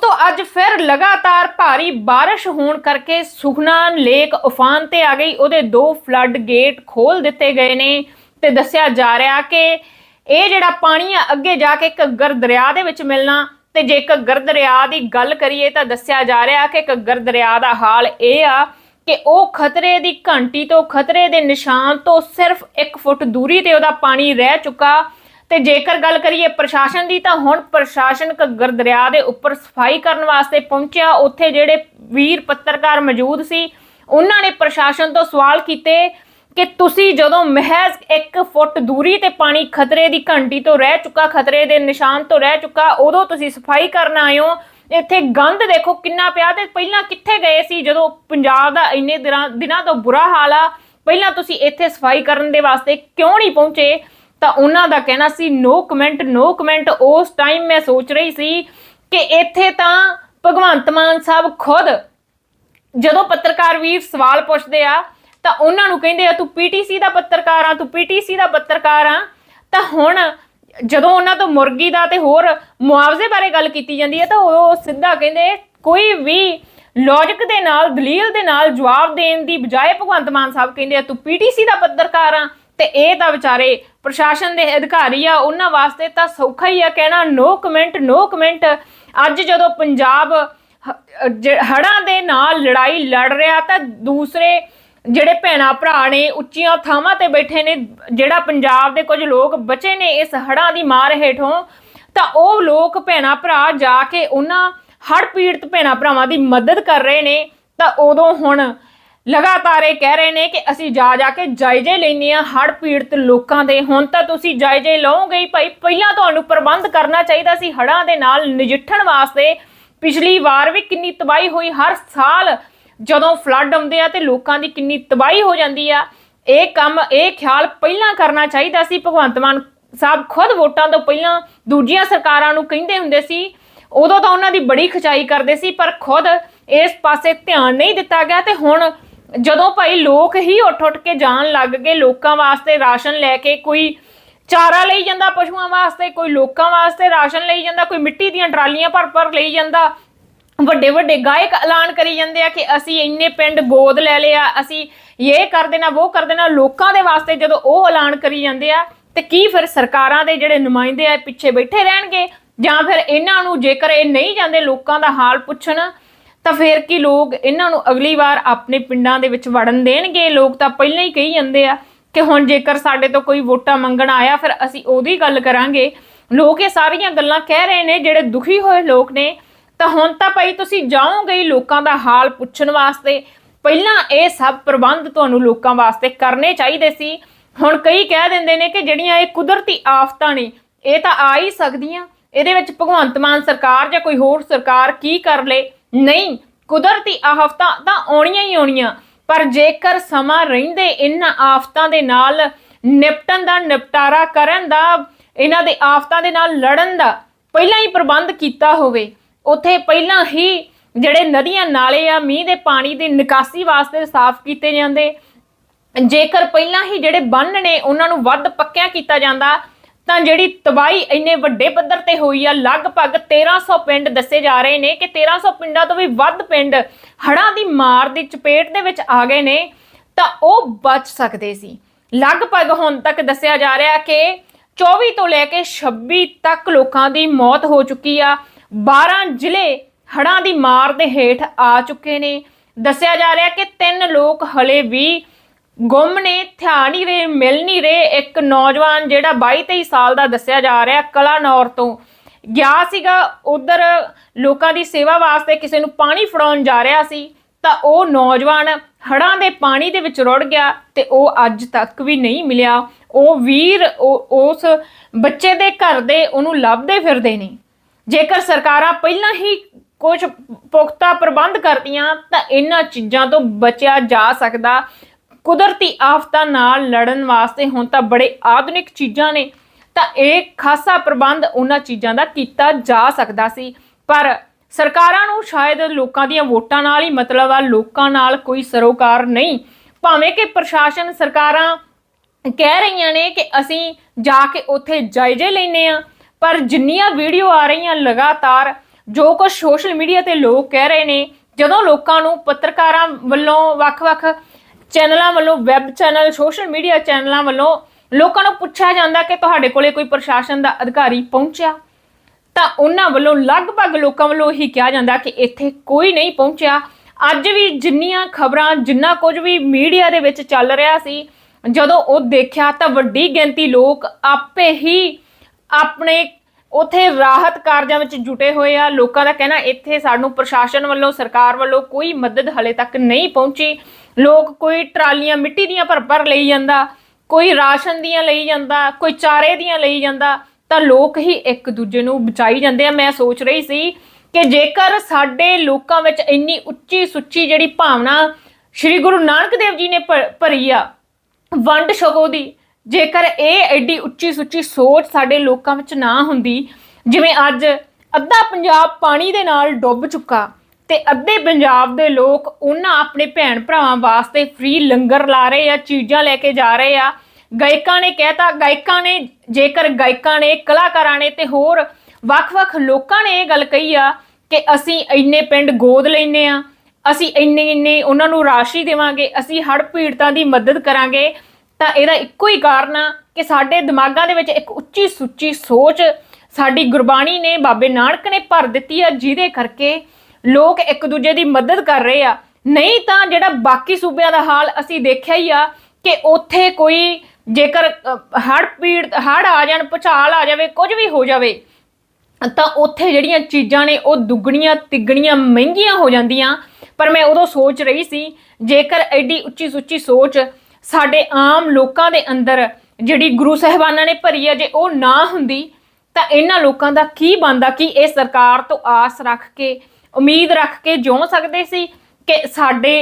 ਦੋਸਤੋ, ਅੱਜ ਫਿਰ ਲਗਾਤਾਰ ਭਾਰੀ ਬਾਰਿਸ਼ ਹੋਣ ਕਰਕੇ ਸੁਖਨਾ ਲੇਕ ਉਫਾਨ ਤੇ ਆ ਗਈ। ਉਹਦੇ ਦੋ ਫਲੱਡ ਗੇਟ ਖੋਲ ਦਿੱਤੇ ਗਏ ਨੇ ਤੇ ਦੱਸਿਆ ਜਾ ਰਿਹਾ ਕਿ ਇਹ ਜਿਹੜਾ ਪਾਣੀ ਆ, ਅੱਗੇ ਜਾ ਕੇ ਘੱਗਰ ਦਰਿਆ ਦੇ ਵਿੱਚ ਮਿਲਣਾ ਤੇ ਜੇ ਘੱਗਰ ਦਰਿਆ ਦੀ ਗੱਲ ਕਰੀਏ ਤਾਂ ਦੱਸਿਆ ਜਾ ਰਿਹਾ ਕਿ ਘੱਗਰ ਦਰਿਆ ਦਾ ਹਾਲ ਇਹ ਆ ਕਿ ਉਹ ਖਤਰੇ ਦੀ ਘੰਟੀ ਤੋਂ, ਖਤਰੇ ਦੇ ਨਿਸ਼ਾਨ ਤੋਂ ਸਿਰਫ 1 ਫੁੱਟ ਦੂਰੀ ਤੇ ਉਹਦਾ ਪਾਣੀ ਰਹਿ ਚੁੱਕਾ ਤੇ ਜੇਕਰ ਗੱਲ ਕਰੀਏ ਪ੍ਰਸ਼ਾਸਨ ਦੀ, ਤਾਂ ਹੁਣ ਪ੍ਰਸ਼ਾਸਨ ਘੱਗਰ ਦਰਿਆ ਦੇ ਉੱਪਰ ਸਫ਼ਾਈ ਕਰਨ ਵਾਸਤੇ ਪਹੁੰਚਿਆ ਉੱਥੇ ਜਿਹੜੇ ਵੀਰ ਪੱਤਰਕਾਰ ਮੌਜੂਦ ਸੀ, ਉਹਨਾਂ ਨੇ ਪ੍ਰਸ਼ਾਸਨ ਤੋਂ ਸਵਾਲ ਕੀਤੇ ਕਿ ਤੁਸੀਂ ਜਦੋਂ ਮਹਿਜ਼ 1 ਫੁੱਟ ਦੂਰੀ ਤੇ ਪਾਣੀ ਖਤਰੇ ਦੀ ਘੰਟੀ ਤੋਂ ਰਹਿ ਚੁੱਕਾ, ਖਤਰੇ ਦੇ ਨਿਸ਼ਾਨ ਤੋਂ ਰਹਿ ਚੁੱਕਾ, ਉਦੋਂ ਤੁਸੀਂ ਸਫ਼ਾਈ ਕਰਨ ਆਏ ਹੋ? ਇੱਥੇ ਗੰਦ ਦੇਖੋ ਕਿੰਨਾ ਪਿਆ ਤੇ ਪਹਿਲਾਂ ਕਿੱਥੇ ਗਏ ਸੀ ਜਦੋਂ ਪੰਜਾਬ ਦਾ ਇੰਨੇ ਦਿਨਾਂ ਦਿਨਾਂ ਤੋਂ ਬੁਰਾ ਹਾਲ ਆ? ਪਹਿਲਾਂ ਤੁਸੀਂ ਇੱਥੇ ਸਫ਼ਾਈ ਕਰਨ ਦੇ ਵਾਸਤੇ ਕਿਉਂ ਨਹੀਂ ਪਹੁੰਚੇ? ਤਾਂ ਉਹਨਾਂ ਦਾ ਕਹਿਣਾ ਸੀ ਨੋ ਕਮੈਂਟ ਨੋ ਕਮੈਂਟ ਉਸ ਟਾਈਮ ਮੈਂ ਸੋਚ ਰਹੀ ਸੀ ਕਿ ਇੱਥੇ ਤਾਂ ਭਗਵੰਤ ਮਾਨ ਸਾਹਿਬ ਖੁਦ ਜਦੋਂ ਪੱਤਰਕਾਰ ਵੀਰ ਸਵਾਲ ਪੁੱਛਦੇ ਆ, ਤਾਂ ਉਹਨਾਂ ਨੂੰ ਕਹਿੰਦੇ ਆ, ਤੂੰ ਪੀਟੀਸੀ ਦਾ ਪੱਤਰਕਾਰ ਆ, ਤੂੰ ਪੀਟੀਸੀ ਦਾ ਪੱਤਰਕਾਰ ਆ। ਤਾਂ ਹੁਣ ਜਦੋਂ ਉਹਨਾਂ ਤੋਂ ਮੁਰਗੀ ਦਾ ਤੇ ਹੋਰ ਮੁਆਵਜ਼ੇ ਬਾਰੇ ਗੱਲ ਕੀਤੀ ਜਾਂਦੀ ਹੈ, ਤਾਂ ਉਹ ਸਿੱਧਾ ਕਹਿੰਦੇ, ਕੋਈ ਵੀ ਲੌਜੀਕ ਦੇ ਨਾਲ, ਦਲੀਲ ਦੇ ਨਾਲ ਜਵਾਬ ਦੇਣ ਦੀ ਬਜਾਏ ਭਗਵੰਤ ਮਾਨ ਸਾਹਿਬ ਕਹਿੰਦੇ ਆ, ਤੂੰ ਪੀਟੀਸੀ ਦਾ ਪੱਤਰਕਾਰ ਆ। ਤੇ ਇਹ ਤਾਂ ਵਿਚਾਰੇ ਪ੍ਰਸ਼ਾਸਨ ਦੇ ਅਧਿਕਾਰੀ ਆ, ਉਹਨਾਂ ਵਾਸਤੇ ਤਾਂ ਸੌਖਾ ਹੀ ਆ ਕਹਿਣਾ, ਨੋ ਕਮੈਂਟ ਨੋ ਕਮੈਂਟ। ਅੱਜ ਜਦੋਂ ਪੰਜਾਬ ਹੜਾਂ ਦੇ ਨਾਲ ਲੜਾਈ ਲੜ ਰਿਹਾ, ਤਾਂ ਦੂਸਰੇ ਜਿਹੜੇ ਭੈਣਾ ਭਰਾ ਨੇ, ਉੱਚੀਆਂ ਥਾਵਾਂ ਤੇ ਬੈਠੇ ਨੇ, ਜਿਹੜਾ ਪੰਜਾਬ ਦੇ ਕੁਝ ਲੋਕ ਬਚੇ ਨੇ ਇਸ ਹੜਾਂ ਦੀ ਮਾਰ ਹੇਠੋਂ, ਤਾਂ ਉਹ ਲੋਕ ਭੈਣਾ ਭਰਾ ਜਾ ਕੇ ਉਹਨਾਂ ਹੜ ਪੀੜਤ ਭੈਣਾ ਭਰਾਵਾਂ ਦੀ ਮਦਦ ਕਰ ਰਹੇ ਨੇ। ਤਾਂ ਉਦੋਂ ਹੁਣ ਲਗਾਤਾਰ ਇਹ ਕਹਿ ਰਹੇ ਨੇ ਕਿ ਅਸੀਂ ਜਾ ਜਾ ਕੇ ਜਾਇਜ਼ੇ ਲੈਨੇ ਆ ਹੜ ਪੀੜਤ ਲੋਕਾਂ ਦੇ। ਹੁਣ ਤਾਂ ਤੁਸੀਂ ਜਾਇਜ਼ੇ ਲਓਗੇ ਭਾਈ। ਪਹਿਲਾਂ ਤੁਹਾਨੂੰ ਪ੍ਰਬੰਧ ਕਰਨਾ ਚਾਹੀਦਾ ਸੀ ਹੜਾਂ ਦੇ ਨਾਲ ਨਜਿੱਠਣ ਵਾਸਤੇ। ਪਿਛਲੀ ਵਾਰ ਵੀ ਕਿੰਨੀ ਤਬਾਹੀ ਹੋਈ। ਹਰ ਸਾਲ ਜਦੋਂ ਫਲੱਡ ਆਉਂਦੇ ਆ ਤੇ ਲੋਕਾਂ ਦੀ ਕਿੰਨੀ ਤਬਾਹੀ ਹੋ ਜਾਂਦੀ ਆ, ਇਹ ਕੰਮ, ਇਹ ਖਿਆਲ ਪਹਿਲਾਂ ਕਰਨਾ ਚਾਹੀਦਾ ਸੀ। ਭਗਵੰਤ ਮਾਨ ਸਾਹਿਬ ਖੁਦ ਵੋਟਾਂ ਤੋਂ ਪਹਿਲਾਂ ਦੂਜੀਆਂ ਸਰਕਾਰਾਂ ਨੂੰ ਕਹਿੰਦੇ ਹੁੰਦੇ ਸੀ। ਉਦੋਂ ਤਾਂ ਉਹਨਾਂ ਦੀ ਬੜੀ ਖਚਾਈ ਕਰਦੇ ਸੀ, ਪਰ ਖੁਦ ਇਸ ਪਾਸੇ ਧਿਆਨ ਨਹੀਂ ਦਿੱਤਾ ਗਿਆ ਤੇ ਹੁਣ ਜਦੋਂ ਭਾਈ ਲੋਕ ਹੀ ਉੱਠ ਉੱਠ ਕੇ ਜਾਣ ਲੱਗ ਗਏ, ਲੋਕਾਂ ਵਾਸਤੇ ਰਾਸ਼ਨ ਲੈ ਕੇ ਕੋਈ ਚਾਰਾ ਲਈ ਜਾਂਦਾ ਪਸ਼ੂਆਂ ਵਾਸਤੇ, ਕੋਈ ਲੋਕਾਂ ਵਾਸਤੇ ਰਾਸ਼ਨ ਲਈ ਜਾਂਦਾ, ਕੋਈ ਮਿੱਟੀ ਦੀਆਂ ਟਰਾਲੀਆਂ ਭਰ ਭਰ ਲਈ ਜਾਂਦਾ। ਵੱਡੇ ਵੱਡੇ ਗਾਇਕ ਐਲਾਨ ਕਰੀ ਜਾਂਦੇ ਆ ਕਿ ਅਸੀਂ ਇੰਨੇ ਪਿੰਡ ਗੋਦ ਲੈ ਲਿਆ, ਅਸੀਂ ਇਹ ਕਰ ਦੇਣਾ ਉਹ ਕਰ ਦੇਣਾ। ਲੋਕਾਂ ਦੇ ਵਾਸਤੇ ਜਦੋਂ ਉਹ ਐਲਾਨ ਕਰੀ ਜਾਂਦੇ ਆ, ਤੇ ਕੀ ਫਿਰ ਸਰਕਾਰਾਂ ਦੇ ਜਿਹੜੇ ਨੁਮਾਇੰਦੇ ਆ ਪਿੱਛੇ ਬੈਠੇ ਰਹਿਣਗੇ? ਜਾਂ ਫਿਰ ਇਹਨਾਂ ਨੂੰ ਜੇਕਰ ਇਹ ਨਹੀਂ ਜਾਂਦੇ, ਲੋਕਾਂ ਦਾ ਹਾਲ ਪੁੱਛਣ ਤਾਂ ਫਿਰ ਕੀ ਲੋਕ ਇਹਨਾਂ ਨੂੰ ਅਗਲੀ ਵਾਰ ਆਪਣੇ ਪਿੰਡਾਂ ਦੇ ਵਿੱਚ ਵੜਨ ਦੇਣਗੇ? ਲੋਕ ਤਾਂ ਪਹਿਲਾਂ ਹੀ ਕਹੀ ਜਾਂਦੇ ਆ ਕਿ ਹੁਣ ਜੇਕਰ ਸਾਡੇ ਤੋਂ ਕੋਈ ਵੋਟਾਂ ਮੰਗਣ ਆਇਆ, ਫਿਰ ਅਸੀਂ ਉਹਦੀ ਗੱਲ ਕਰਾਂਗੇ। ਲੋਕ ਇਹ ਸਾਰੀਆਂ ਗੱਲਾਂ ਕਹਿ ਰਹੇ ਨੇ, ਜਿਹੜੇ ਦੁਖੀ ਹੋਏ ਲੋਕ ਨੇ। ਤਾਂ ਹੁਣ ਤਾਂ ਭਾਈ ਤੁਸੀਂ ਜਾਓਗੇ ਲੋਕਾਂ ਦਾ ਹਾਲ ਪੁੱਛਣ ਵਾਸਤੇ। ਪਹਿਲਾਂ ਇਹ ਸਭ ਪ੍ਰਬੰਧ ਤੁਹਾਨੂੰ ਲੋਕਾਂ ਵਾਸਤੇ ਕਰਨੇ ਚਾਹੀਦੇ ਸੀ। ਹੁਣ ਕਈ ਕਹਿ ਦਿੰਦੇ ਨੇ ਕਿ ਜਿਹੜੀਆਂ ਇਹ ਕੁਦਰਤੀ ਆਫਤਾਂ ਨੇ, ਇਹ ਤਾਂ ਆ ਹੀ ਸਕਦੀਆਂ। ਇਹਦੇ ਵਿੱਚ ਭਗਵੰਤ ਮਾਨ ਸਰਕਾਰ ਜਾਂ ਕੋਈ ਹੋਰ ਸਰਕਾਰ ਕੀ ਕਰ ਲੇ? ਨਹੀਂ, ਕੁਦਰਤੀ ਆਫਤਾਂ ਤਾਂ ਆਉਣੀਆਂ ਹੀ ਆਉਣੀਆਂ, ਪਰ ਜੇਕਰ ਸਮਾਂ ਰਹਿੰਦੇ ਇਹਨਾਂ ਆਫਤਾਂ ਦੇ ਨਾਲ, ਨਿਪਟਣ ਦਾ ਨਿਪਟਾਰਾ ਕਰਨ ਦਾ, ਇਹਨਾਂ ਦੇ ਆਫਤਾਂ ਦੇ ਨਾਲ ਲੜਨ ਦਾ ਪਹਿਲਾਂ ਹੀ ਪ੍ਰਬੰਧ ਕੀਤਾ ਹੋਵੇ, ਉੱਥੇ ਪਹਿਲਾਂ ਹੀ ਜਿਹੜੇ ਨਦੀਆਂ ਨਾਲੇ ਆ, ਮੀਂਹ ਦੇ ਪਾਣੀ ਦੀ ਨਿਕਾਸੀ ਵਾਸਤੇ ਸਾਫ਼ ਕੀਤੇ ਜਾਂਦੇ, ਜੇਕਰ ਪਹਿਲਾਂ ਹੀ ਜਿਹੜੇ ਬੰਨ ਨੇ, ਉਹਨਾਂ ਨੂੰ ਵੱਧ ਪੱਕਿਆ ਕੀਤਾ ਜਾਂਦਾ ਤਾਂ ਜਿਹੜੀ ਤਬਾਹੀ ਇੰਨੇ ਵੱਡੇ ਪੱਧਰ ਤੇ ਹੋਈ ਆ, ਲਗਭਗ 1300 ਪਿੰਡ ਦੱਸੇ ਜਾ ਰਹੇ ਨੇ ਕਿ 1300 ਪਿੰਡਾਂ ਤੋਂ ਵੀ ਵੱਧ ਪਿੰਡ ਹੜ੍ਹਾਂ ਦੀ ਮਾਰ ਦੀ ਚਪੇਟ ਦੇ ਵਿੱਚ ਆ ਗਏ ਨੇ, ਤਾਂ ਉਹ ਬਚ ਸਕਦੇ ਸੀ। ਲਗਭਗ ਹੁਣ ਤੱਕ ਦੱਸਿਆ ਜਾ ਰਿਹਾ ਕਿ 24 ਤੋਂ ਲੈ ਕੇ 26 ਤੱਕ ਲੋਕਾਂ ਦੀ ਮੌਤ ਹੋ ਚੁੱਕੀ ਆ। 12 ਜ਼ਿਲ੍ਹੇ ਹੜ੍ਹਾਂ ਦੀ ਮਾਰ ਦੇ ਹੇਠ ਆ ਚੁੱਕੇ ਨੇ। ਦੱਸਿਆ ਜਾ ਰਿਹਾ ਕਿ ਤਿੰਨ ਲੋਕ ਹਲੇ ਵੀ ਗੁੰਮ ਨੇ ਧਿਆਨ ਨਹੀਂ ਰਹੇ ਮਿਲ ਨਹੀਂ ਰਹੇ ਇੱਕ ਨੌਜਵਾਨ ਜਿਹੜਾ 22 23 ਸਾਲ ਦਾ ਦੱਸਿਆ ਜਾ ਰਿਹਾ ਕਲਾਨੌਰ ਤੋਂ। ਗਿਆ ਸੀਗਾ ਉਧਰ ਲੋਕਾਂ ਦੀ ਸੇਵਾ ਵਾਸਤੇ ਕਿਸੇ ਨੂੰ ਪਾਣੀ ਫੜਾਉਣ ਜਾ ਰਿਹਾ ਸੀ। ਤਾਂ ਉਹ ਨੌਜਵਾਨ ਹੜਾਂ ਦੇ ਪਾਣੀ ਦੇ ਵਿੱਚ ਰੁੜ ਗਿਆ ਤੇ ਉਹ ਅੱਜ ਤੱਕ ਵੀ ਨਹੀਂ ਮਿਲਿਆ। ਉਹ ਵੀਰ ਉਹ- ਉਸ ਬੱਚੇ ਦੇ ਘਰ ਦੇ ਉਹਨੂੰ ਲੱਭਦੇ ਫਿਰਦੇ ਨੇ। ਜੇਕਰ ਸਰਕਾਰਾਂ ਪਹਿਲਾਂ ਹੀ ਕੁਝ ਪੁਖਤਾ ਪ੍ਰਬੰਧ ਕਰਦੀਆਂ ਤਾਂ ਇਹਨਾਂ ਚੀਜ਼ਾਂ ਤੋਂ ਬਚਿਆ ਜਾ ਸਕਦਾ। ਕੁਦਰਤੀ ਆਫਤਾਂ ਨਾਲ ਲੜਨ ਵਾਸਤੇ ਹੁਣ ਤਾਂ ਬੜੇ ਆਧੁਨਿਕ ਚੀਜ਼ਾਂ ਨੇ, ਤਾਂ ਇਹ ਖਾਸਾ ਪ੍ਰਬੰਧ ਉਹਨਾਂ ਚੀਜ਼ਾਂ ਦਾ ਕੀਤਾ ਜਾ ਸਕਦਾ ਸੀ। ਪਰ ਸਰਕਾਰਾਂ ਨੂੰ ਸ਼ਾਇਦ ਲੋਕਾਂ ਦੀਆਂ ਵੋਟਾਂ ਨਾਲ ਹੀ ਮਤਲਬ ਆ, ਲੋਕਾਂ ਨਾਲ ਕੋਈ ਸਰੋਕਾਰ ਨਹੀਂ। ਭਾਵੇਂ ਕਿ ਪ੍ਰਸ਼ਾਸਨ ਸਰਕਾਰਾਂ ਕਹਿ ਰਹੀਆਂ ਨੇ ਕਿ ਅਸੀਂ ਜਾ ਕੇ ਉੱਥੇ ਜਾਇਜ਼ੇ ਲੈਨੇ ਆ ਪਰ ਜਿੰਨੀਆਂ ਵੀਡੀਓ ਆ ਰਹੀਆਂ ਲਗਾਤਾਰ, ਜੋ ਕੁਝ ਸੋਸ਼ਲ ਮੀਡੀਆ ਤੇ ਲੋਕ ਕਹਿ ਰਹੇ ਨੇ, ਜਦੋਂ ਲੋਕਾਂ ਨੂੰ ਪੱਤਰਕਾਰਾਂ ਵੱਲੋਂ ਵੱਖ-ਵੱਖ ਚੈਨਲਾਂ ਵੱਲੋਂ, ਵੈਬ ਚੈਨਲ, ਸੋਸ਼ਲ ਮੀਡੀਆ ਚੈਨਲਾਂ ਵੱਲੋਂ ਲੋਕਾਂ ਨੂੰ ਪੁੱਛਿਆ ਜਾਂਦਾ ਕਿ ਤੁਹਾਡੇ ਕੋਲੇ ਕੋਈ ਪ੍ਰਸ਼ਾਸਨ ਦਾ ਅਧਿਕਾਰੀ ਪਹੁੰਚਿਆ? ਤਾਂ ਉਹਨਾਂ ਵੱਲੋਂ ਲਗਭਗ ਲੋਕਾਂ ਵੱਲੋਂ ਹੀ ਕਿਹਾ ਜਾਂਦਾ ਕਿ ਇੱਥੇ ਕੋਈ ਨਹੀਂ ਪਹੁੰਚਿਆ। ਅੱਜ ਵੀ ਜਿੰਨੀਆਂ ਖਬਰਾਂ, ਜਿੰਨਾ ਕੁਝ ਵੀ ਮੀਡੀਆ ਦੇ ਵਿੱਚ ਚੱਲ ਰਿਹਾ ਸੀ, ਜਦੋਂ ਉਹ ਦੇਖਿਆ ਤਾਂ ਵੱਡੀ ਗਿਣਤੀ ਲੋਕ ਆਪੇ ਹੀ ਆਪਣੇ ਉਥੇ ਰਾਹਤ ਕਾਰਜਾਂ ਵਿੱਚ ਜੁਟੇ ਹੋਏ ਆ। ਲੋਕਾਂ ਦਾ ਕਹਿਣਾ, ਇੱਥੇ ਸਾਨੂੰ ਪ੍ਰਸ਼ਾਸਨ ਵੱਲੋਂ, ਸਰਕਾਰ ਵੱਲੋਂ ਕੋਈ ਮਦਦ ਹਲੇ ਤੱਕ ਨਹੀਂ ਪਹੁੰਚੀ। ਲੋਕ ਕੋਈ ਟਰਾਲੀਆਂ ਮਿੱਟੀ ਦੀਆਂ ਭਰ ਭਰ ਲਈ ਜਾਂਦਾ, ਕੋਈ ਰਾਸ਼ਨ ਦੀਆਂ ਲਈ ਜਾਂਦਾ, ਕੋਈ ਚਾਰੇ ਦੀਆਂ ਲਈ ਜਾਂਦਾ, ਤਾਂ ਲੋਕ ਹੀ ਇੱਕ ਦੂਜੇ ਨੂੰ ਬਚਾਈ ਜਾਂਦੇ ਆ। ਮੈਂ ਸੋਚ ਰਹੀ ਸੀ ਕਿ ਜੇਕਰ ਸਾਡੇ ਲੋਕਾਂ ਵਿੱਚ ਇੰਨੀ ਉੱਚੀ ਸੁੱਚੀ ਜਿਹੜੀ ਭਾਵਨਾ ਸ੍ਰੀ ਗੁਰੂ ਨਾਨਕ ਦੇਵ ਜੀ ਨੇ ਭ- ਭਰੀ ਆ, ਵੰਡ ਛਕੋ ਦੀ ਜੇਕਰ ਇਹ ਐਡੀ ਉੱਚੀ ਸੁੱਚੀ ਸੋਚ ਸਾਡੇ ਲੋਕਾਂ ਵਿੱਚ ਨਾ ਹੁੰਦੀ, ਜਿਵੇਂ ਅੱਜ ਅੱਧਾ ਪੰਜਾਬ ਪਾਣੀ ਦੇ ਨਾਲ ਡੁੱਬ ਚੁੱਕਾ ਤੇ ਅੱਧੇ ਪੰਜਾਬ ਦੇ ਲੋਕ ਉਹਨਾਂ ਆਪਣੇ ਭੈਣ ਭਰਾਵਾਂ ਵਾਸਤੇ ਫ੍ਰੀ ਲੰਗਰ ਲਾ ਰਹੇ ਆ, ਚੀਜ਼ਾਂ ਲੈ ਕੇ ਜਾ ਰਹੇ ਆ। ਗਾਇਕਾਂ ਨੇ ਕਹਿਤਾ, ਗਾਇਕਾਂ ਨੇ, ਜੇਕਰ ਗਾਇਕਾਂ ਨੇ, ਕਲਾਕਾਰਾਂ ਨੇ ਤੇ ਹੋਰ ਵੱਖ-ਵੱਖ ਲੋਕਾਂ ਨੇ ਇਹ ਗੱਲ ਕਹੀ ਆ ਕਿ ਅਸੀਂ ਇੰਨੇ ਪਿੰਡ ਗੋਦ ਲੈਨੇ ਆ, ਅਸੀਂ ਇੰਨੇ ਇੰਨੇ ਉਹਨਾਂ ਨੂੰ ਰਾਸ਼ੀ ਦੇਵਾਂਗੇ, ਅਸੀਂ ਹੜ੍ਹ ਪੀੜਤਾਂ ਦੀ ਮਦਦ ਕਰਾਂਗੇ ਤਾਂ ਇਹਦਾ ਇੱਕੋ ਹੀ ਕਾਰਨ ਆ ਕਿ ਸਾਡੇ ਦਿਮਾਗਾਂ ਦੇ ਵਿੱਚ ਇੱਕ ਉੱਚੀ ਸੁੱਚੀ ਸੋਚ ਸਾਡੀ ਗੁਰਬਾਣੀ ਨੇ ਬਾਬੇ ਨਾਨਕ ਨੇ ਭਰ ਦਿੱਤੀ ਆ, ਜਿਹਦੇ ਕਰਕੇ ਲੋਕ ਇੱਕ ਦੂਜੇ ਦੀ ਮਦਦ ਕਰ ਰਹੇ ਆ। ਨਹੀਂ ਤਾਂ ਜਿਹੜਾ ਬਾਕੀ ਸੂਬਿਆਂ ਦਾ ਹਾਲ ਅਸੀਂ ਦੇਖਿਆ ਹੀ ਆ ਕਿ ਉੱਥੇ ਕੋਈ ਜੇਕਰ ਹੜ ਪੀੜ ਹੜ ਆ ਜਾਣ, ਭੁਚਾਲ ਆ ਜਾਵੇ, ਕੁਝ ਵੀ ਹੋ ਜਾਵੇ, ਤਾਂ ਉੱਥੇ ਜਿਹੜੀਆਂ ਚੀਜ਼ਾਂ ਨੇ ਉਹ ਦੁੱਗਣੀਆਂ, ਤਿੱਗਣੀਆਂ, ਮਹਿੰਗੀਆਂ ਹੋ ਜਾਂਦੀਆਂ। ਪਰ ਮੈਂ ਉਦੋਂ ਸੋਚ ਰਹੀ ਸੀ, ਜੇਕਰ ਐਡੀ ਉੱਚੀ ਸੁੱਚੀ ਸੋਚ ਸਾਡੇ ਆਮ ਲੋਕਾਂ ਦੇ ਅੰਦਰ ਜਿਹੜੀ ਗੁਰੂ ਸਾਹਿਬਾਨਾਂ ਨੇ ਭਰੀ ਹੈ, ਜੇ ਉਹ ਨਾ ਹੁੰਦੀ, ਤਾਂ ਇਹਨਾਂ ਲੋਕਾਂ ਦਾ ਕੀ ਬਣਦਾ ਕੀ ਇਹ ਸਰਕਾਰ ਤੋਂ ਆਸ ਰੱਖ ਕੇ, ਉਮੀਦ ਰੱਖ ਕੇ ਜਿਉਂ ਸਕਦੇ ਸੀ ਕਿ ਸਾਡੇ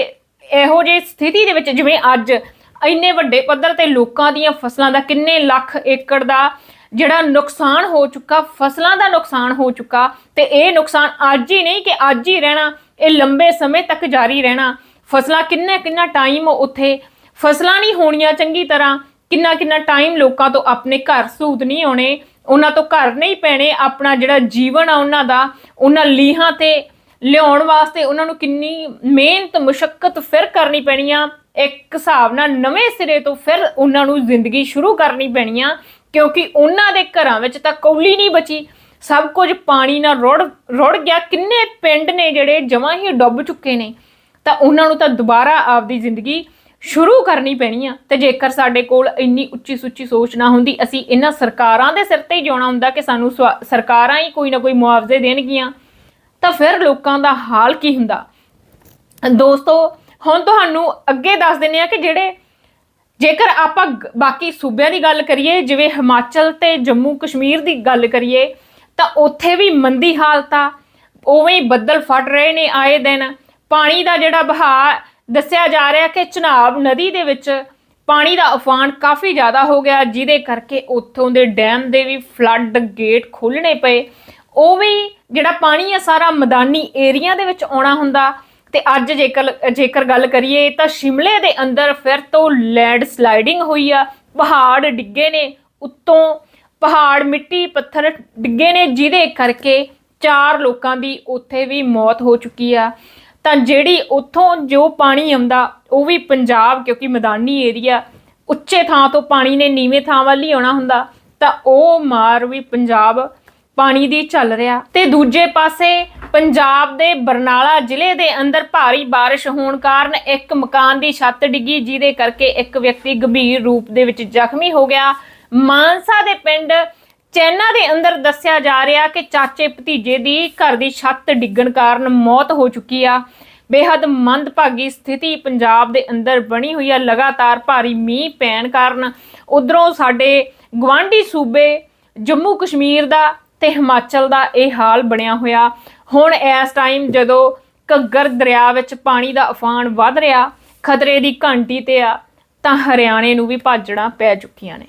ਇਹੋ ਜਿਹੀ ਸਥਿਤੀ ਦੇ ਵਿੱਚ ਜਿਵੇਂ ਅੱਜ ਇੰਨੇ ਵੱਡੇ ਪੱਧਰ ਤੇ ਲੋਕਾਂ ਦੀਆਂ ਫਸਲਾਂ ਦਾ ਕਿੰਨੇ ਲੱਖ ਏਕੜ ਦਾ ਜਿਹੜਾ ਨੁਕਸਾਨ ਹੋ ਚੁੱਕਾ, ਫਸਲਾਂ ਦਾ ਨੁਕਸਾਨ ਹੋ ਚੁੱਕਾ, ਤੇ ਇਹ ਨੁਕਸਾਨ ਅੱਜ ਹੀ ਨਹੀਂ ਕਿ ਅੱਜ ਹੀ ਰਹਿਣਾ, ਇਹ ਲੰਬੇ ਸਮੇਂ ਤੱਕ ਜਾਰੀ ਰਹਿਣਾ, ਫਸਲਾਂ ਕਿੰਨਾ ਕਿੰਨਾ ਟਾਈਮ ਉੱਥੇ ਫਸਲਾਂ ਨਹੀਂ ਹੋਣੀਆਂ ਚੰਗੀ ਤਰ੍ਹਾਂ। ਕਿੰਨਾ ਕਿੰਨਾ ਟਾਈਮ ਲੋਕਾਂ ਤੋਂ ਆਪਣੇ ਘਰ ਸੂਤ ਨਹੀਂ ਆਉਣੇ, ਉਹਨਾਂ ਤੋਂ ਘਰ ਨਹੀਂ ਪੈਣੇ, ਆਪਣਾ ਜਿਹੜਾ ਜੀਵਨ ਆ ਉਹਨਾਂ ਦਾ, ਉਹਨਾਂ ਲੀਹਾਂ ਤੇ ਲਿਆਉਣ ਵਾਸਤੇ ਉਹਨਾਂ ਨੂੰ ਕਿੰਨੀ ਮਿਹਨਤ ਮੁਸ਼ਕਲ ਫਿਰ ਕਰਨੀ ਪੈਣੀ ਆ ਇੱਕ ਹਿਸਾਬ ਨਾਲ ਨਵੇਂ ਸਿਰੇ ਤੋਂ ਫਿਰ ਉਹਨਾਂ ਨੂੰ ਜ਼ਿੰਦਗੀ ਸ਼ੁਰੂ ਕਰਨੀ ਪੈਣੀ ਆ ਕਿਉਂਕਿ ਉਹਨਾਂ ਦੇ ਘਰਾਂ ਵਿੱਚ ਤਾਂ ਕੌਲੀ ਨਹੀਂ ਬਚੀ। ਸਭ ਕੁਝ ਪਾਣੀ ਨਾਲ ਰੁੜ ਰੁੜ ਗਿਆ। ਕਿੰਨੇ ਪਿੰਡ ਨੇ ਜਿਹੜੇ ਜਮਾਂ ਹੀ ਡੁੱਬ ਚੁੱਕੇ ਨੇ। ਤਾਂ ਉਹਨਾਂ ਨੂੰ ਤਾਂ ਦੁਬਾਰਾ ਆਪਦੀ ਜ਼ਿੰਦਗੀ ਸ਼ੁਰੂ ਕਰਨੀ ਪੈਣੀ ਆ। ਤੇ ਜੇਕਰ ਸਾਡੇ ਕੋਲ ਇੰਨੀ ਉੱਚੀ ਸੁੱਚੀ ਸੋਚ ਨਾ ਹੁੰਦੀ, ਅਸੀਂ ਇਹਨਾਂ ਸਰਕਾਰਾਂ ਦੇ ਸਿਰ ਤੇ ਹੀ ਜਿਉਣਾ ਹੁੰਦਾ ਕਿ ਸਾਨੂੰ ਸਵਾ- ਸਰਕਾਰਾਂ ਹੀ ਕੋਈ ਨਾ ਕੋਈ ਮੁਆਵਜ਼ੇ ਦੇਣਗੀਆਂ। ਤਾਂ ਫਿਰ ਲੋਕਾਂ ਦਾ ਹਾਲ ਕੀ ਹੁੰਦਾ? ਦੋਸਤੋ, ਹੁਣ ਤੁਹਾਨੂੰ ਅੱਗੇ ਦੱਸ ਦਿੰਨੇ ਆ ਕਿ ਜਿਹੜੇ ਜੇਕਰ ਆਪਾਂ ਬਾਕੀ ਸੂਬਿਆਂ ਦੀ ਗੱਲ ਕਰੀਏ, ਜਿਵੇਂ ਹਿਮਾਚਲ ਤੇ ਜੰਮੂ ਕਸ਼ਮੀਰ ਦੀ ਗੱਲ ਕਰੀਏ, ਤਾਂ ਉੱਥੇ ਵੀ ਮੰਦੀ ਹਾਲਤ ਆ। ਉਵੇਂ ਹੀ ਬੱਦਲ ਫਟ ਰਹੇ ਨੇ ਆਏ ਦਿਨ। ਪਾਣੀ ਦਾ ਜਿਹੜਾ ਬਹਾਅ ਦੱਸਿਆ ਜਾ ਰਿਹਾ ਕਿ ਚਨਾਬ ਨਦੀ ਦੇ ਵਿੱਚ ਪਾਣੀ ਦਾ ਉਫਾਨ ਕਾਫੀ ਜ਼ਿਆਦਾ ਹੋ ਗਿਆ, ਜਿਹਦੇ ਕਰਕੇ ਉੱਥੋਂ ਦੇ ਡੈਮ ਦੇ ਵੀ ਫਲੱਡ ਗੇਟ ਖੋਲਣੇ ਪਏ। ਉਹ ਵੀ ਜਿਹੜਾ ਪਾਣੀ ਆ, ਸਾਰਾ ਮੈਦਾਨੀ ਏਰੀਆ ਦੇ ਵਿੱਚ ਆਉਣਾ ਹੁੰਦਾ। ਤੇ ਅੱਜ ਜੇਕਰ ਜੇਕਰ ਗੱਲ ਕਰੀਏ ਤਾਂ ਸ਼ਿਮਲੇ ਦੇ ਅੰਦਰ ਫਿਰ ਤੋਂ ਲੈਂਡ ਸਲਾਈਡਿੰਗ ਹੋਈ ਆ। ਪਹਾੜ ਡਿੱਗੇ ਨੇ ਉੱਤੋਂ। ਪਹਾੜ, ਮਿੱਟੀ, ਪੱਥਰ ਡਿੱਗੇ ਨੇ, ਜਿਹਦੇ ਕਰਕੇ ਚਾਰ ਲੋਕਾਂ ਦੀ ਉੱਥੇ ਵੀ ਮੌਤ ਹੋ ਚੁੱਕੀ ਆ। ਤਾਂ ਜਿਹੜੀ ਉੱਥੋਂ ਜੋ ਪਾਣੀ ਆਉਂਦਾ, ਉਹ ਵੀ ਪੰਜਾਬ ਕਿਉਂਕਿ ਮੈਦਾਨੀ ਏਰੀਆ, ਉੱਚੇ ਥਾਂ ਤੋਂ ਪਾਣੀ ਨੇ ਨੀਵੇਂ ਥਾਂ ਵੱਲ ਹੀ ਆਉਣਾ ਹੁੰਦਾ, ਤਾਂ ਉਹ ਮਾਰ ਵੀ ਪੰਜਾਬ ਪਾਣੀ ਦੀ ਚੱਲ ਰਿਹਾ। ਤੇ ਦੂਜੇ ਪਾਸੇ ਪੰਜਾਬ ਦੇ ਬਰਨਾਲਾ ਜ਼ਿਲ੍ਹੇ ਦੇ ਅੰਦਰ ਭਾਰੀ ਬਾਰਿਸ਼ ਹੋਣ ਕਾਰਨ ਇੱਕ ਮਕਾਨ ਦੀ ਛੱਤ ਡਿੱਗੀ, ਜਿਹਦੇ ਕਰਕੇ ਇੱਕ ਵਿਅਕਤੀ ਗੰਭੀਰ ਰੂਪ ਦੇ ਵਿੱਚ ਜ਼ਖਮੀ ਹੋ ਗਿਆ। ਮਾਨਸਾ ਦੇ ਪਿੰਡ ਚੈਨਾ ਦੇ ਅੰਦਰ ਦੱਸਿਆ ਜਾ ਰਿਹਾ ਕਿ ਚਾਚੇ ਭਤੀਜੇ ਦੀ ਘਰ ਦੀ ਛੱਤ ਡਿੱਗਣ ਕਾਰਨ ਮੌਤ ਹੋ ਚੁੱਕੀ ਆ। ਬੇहद ਮੰਦਭਾਗੀ ਸਥਿਤੀ ਪੰਜਾਬ ਦੇ ਅੰਦਰ ਬਣੀ ਹੋਈ ਆ। ਲਗਾਤਾਰ ਭਾਰੀ ਮੀਂਹ ਪੈਣ ਕਾਰਨ ਉਧਰੋਂ ਸਾਡੇ ਗਵਾਂਢੀ ਸੂਬੇ, ਜੰਮੂ ਕਸ਼ਮੀਰ ਦਾ ਤੇ ਹਿਮਾਚਲ ਦਾ ਇਹ ਹਾਲ ਬਣਿਆ ਹੋਇਆ। ਹੁਣ ਇਸ ਟਾਈਮ ਜਦੋਂ ਘੱਗਰ ਦਰਿਆ ਵਿੱਚ ਪਾਣੀ ਦਾ ਉਫਾਨ ਵੱਧ ਰਿਹਾ, ਖਤਰੇ ਦੀ ਘੰਟੀ ਤੇ ਆ, ਤਾਂ ਹਰਿਆਣੇ ਨੂੰ ਵੀ ਭਾਜੜਾਂ ਪੈ ਚੁੱਕੀਆਂ ਨੇ।